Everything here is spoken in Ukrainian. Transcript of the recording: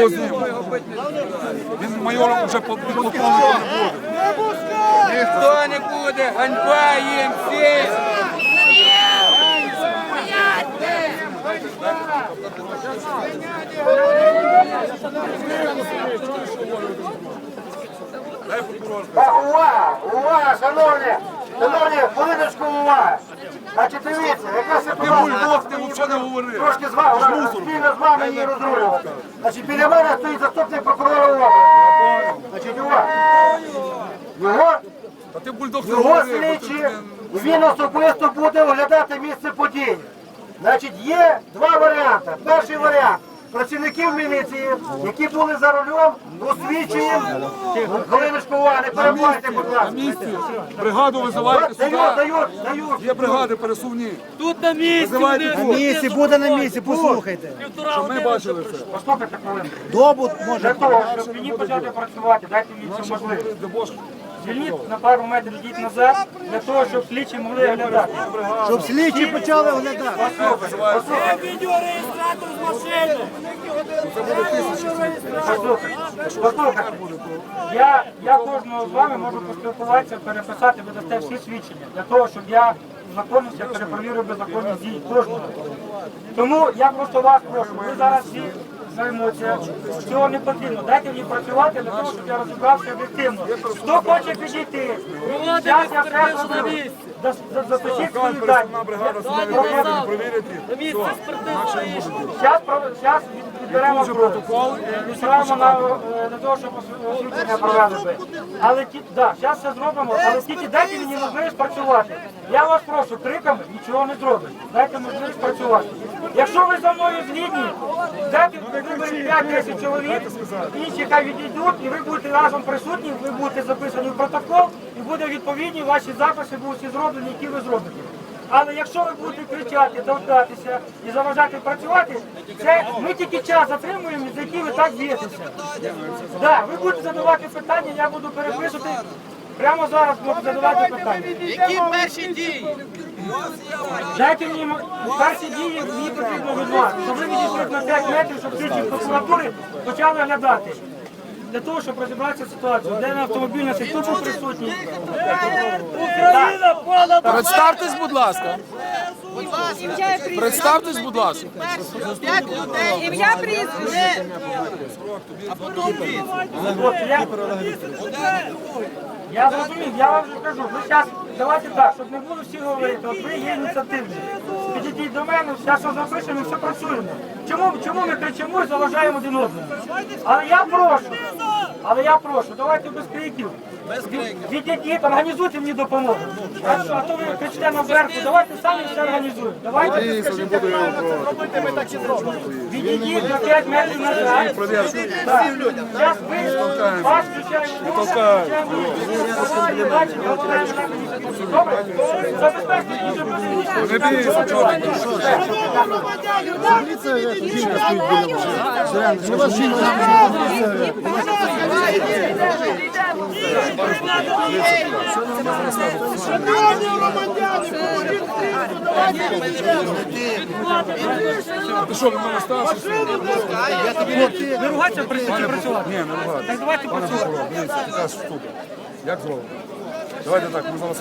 його. Він майором вже підполковником не буде. Ніхто не буде, ганьба їм! Так, увага, увага, шановні, шановні, хвилиночку увага. Значить, дивіться, яка ситуація. ти взагалі не говорив. Трошки з вами, спільно з вами її розрулювати. Значить, біля мене стоїть заступник прокурора області. Значить, увага. Його, його слідчі, він особисто буде оглядати місце події. Значить, є два варіанти. Перший варіант. Працівників міліції, які були за рулем, освічуємо. Хвилиночку уваги, не перебувайте, будь На ласка. місці бригаду визивайте сюди. дають, дають. Є бригади пересувні. Тут на місці. Визивайте тут. місці, буде на місці, послухайте. Щоб ми бачили це. Послухайте хвилинку. Добу Для може. того, щоб мені почати працювати, дайте мені цю можливість. Звільніть на пару метрів йдіть назад, для того, щоб слідчі могли оглядати. Щоб слідчі почали оглядати. Послухайте, Відеореєстратор з машини. послухайте, послухайте. Я, я кожного з вами можу поспілкуватися, переписати, ви дасте всі свідчення, для того, щоб я законність, я перепровірив беззаконність дій кожного. Тому я просто вас прошу, ви зараз всі за емоція, цього не потрібно. Дайте мені працювати для того, щоб я розібрався об'єктивно. Хто хоче підійти? Зараз я все зроблю. За- за- Запишіть свої дані. Пересувна бригада сюди відправити, перевірять На протокол. На, е, того, щоб освітлення провели би. Але ті, да, зараз все зробимо, але тільки дайте мені можливість працювати. Я вас прошу, криками нічого не зробить. Дайте можливість працювати. Якщо ви за мною згідні, дайте виберіть 5-10 чоловік, інші хай відійдуть, і ви будете разом присутні, ви будете записані в протокол, і буде відповідні ваші записи будуть всі зроблені, які ви зробите. Але якщо ви будете кричати, толкатися і заважати працювати, це ми тільки час затримуємо, за який ви так б'єтеся. Да, ви будете задавати питання, я буду переписувати. Прямо зараз буду задавати питання. Які перші дії? Дайте мені перші дії, мені потрібно від вас. Щоб ви відійшли на 5 метрів, щоб слідчі прокуратури почали оглядати. Для того, щоб розібратися з ситуацією. Де на автомобільна хто був присутній? Україна понад Представтесь, будь ласка. Ім'я і прізвище. Представтесь, будь ласка. Ім'я прізвище. Я, я зрозумів, я вам вже кажу, ви зараз давайте так, щоб не було всі говорити, от ви є ініціативні. Підійдіть до мене, зараз що запишемо і все працюємо. Чому, чому ми кричимо і заважаємо один одному? Але я прошу, але я прошу, давайте без криків. Відійдіть, організуйте мені допомогу. А що, а то ви кричите на зверху, давайте самі все організуємо. Давайте скажіть, як правильно це зробити, ми так і зробимо. Відійдіть на 5 метрів назад. Зараз ви вас включаємо. включаємо. Бачите, говоримо на місці. Добре? Забезпечте дуже Не бійся, чого ти? Ти що, на мене старший? Не ругатися, прийти працювати. Ні, не ругати. Так давайте працювати. Як зробимо? Давайте так, ми зараз